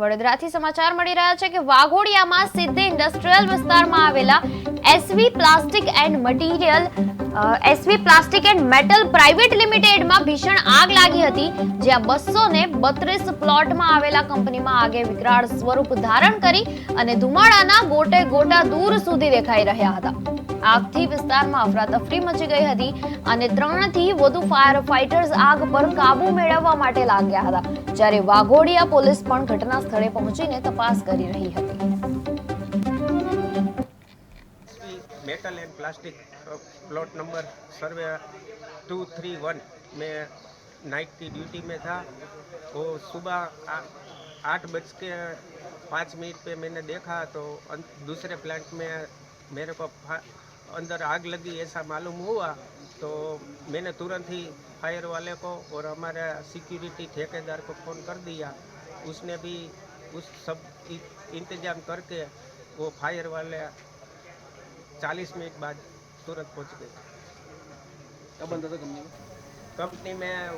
વડોદરાથી સમાચાર મળી રહ્યા છે કે વાઘોડિયામાં સિદ્ધિ ઇન્ડસ્ટ્રીયલ વિસ્તારમાં આવેલા SV plastic and material SV plastic and metal private લિમિટેડમાં ભીષણ આગ લાગી હતી, જ્યાં બસો ને બત્રીસ પ્લોટમાં આવેલા કંપનીમાં આગે વિકરાળ સ્વરૂપ ધારણ કરી અને ધુમાડાના ગોટે ગોટા દૂર સુધી દેખાઈ રહ્યા હતા. આગથી વિસ્તારમાં અફરાતફરી મચી ગઈ હતી અને ત્રણથી વધુ ફાયર ફાઇટર્સ આગ પર કાબુ મેળવવા માટે લાગ્યા હતા જ્યારે વાઘોડિયા પોલીસ પણ ઘટના સ્થળે પહોંચીને તપાસ કરી રહી હતી metal and plastic plot number survey two three one में नाइट की ड्यूटी में था वो सुबह आ- आठ बज के पाँच मिनट पे मैंने देखा तो अं- दूसरे प्लांट में मेरे को फा- अंदर आग लगी ऐसा मालूम हुआ तो मैंने तुरंत ही फायर वाले को और हमारे सिक्योरिटी ठेकेदार को फ़ोन कर दिया उसने भी उस सब इ- इंतजाम करके वो फायर वाले चालीस मिनट बाद तुरंत पहुंच गए कब बंद था कंपनी में कंपनी में